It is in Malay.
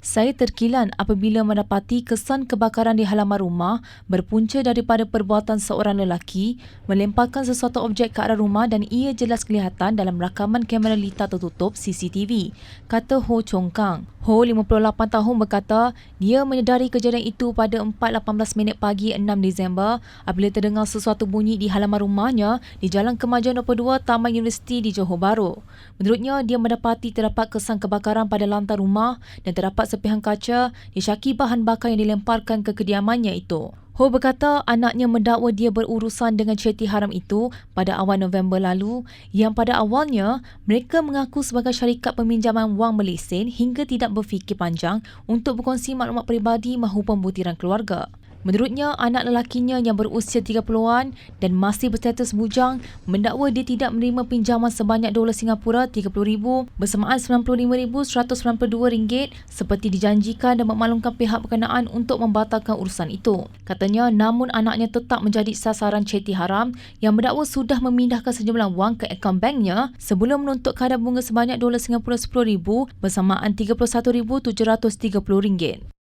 Saya terkilan apabila mendapati kesan kebakaran di halaman rumah berpunca daripada perbuatan seorang lelaki melemparkan sesuatu objek ke arah rumah dan ia jelas kelihatan dalam rakaman kamera litar tertutup CCTV, kata Ho Chong Kang. Ho, 58 tahun berkata dia menyedari kejadian itu pada 4.18 minit pagi 6 Disember apabila terdengar sesuatu bunyi di halaman rumahnya di Jalan Kemajuan 22 Taman Universiti di Johor Bahru. Menurutnya, dia mendapati terdapat kesan kebakaran pada lantai rumah dan terdapat sepihan kaca disyaki bahan bakar yang dilemparkan ke kediamannya itu. Ho berkata anaknya mendakwa dia berurusan dengan ceriti haram itu pada awal November lalu yang pada awalnya mereka mengaku sebagai syarikat peminjaman wang melesen hingga tidak berfikir panjang untuk berkongsi maklumat peribadi maupun butiran keluarga. Menurutnya, anak lelakinya yang berusia 30-an dan masih berstatus bujang mendakwa dia tidak menerima pinjaman sebanyak dolar Singapura RM30,000 bersamaan RM95,192 ringgit seperti dijanjikan dan memaklumkan pihak berkenaan untuk membatalkan urusan itu. Katanya, namun anaknya tetap menjadi sasaran ceti haram yang mendakwa sudah memindahkan sejumlah wang ke akaun banknya sebelum menuntut kadar bunga sebanyak dolar Singapura RM10,000 bersamaan RM31,730.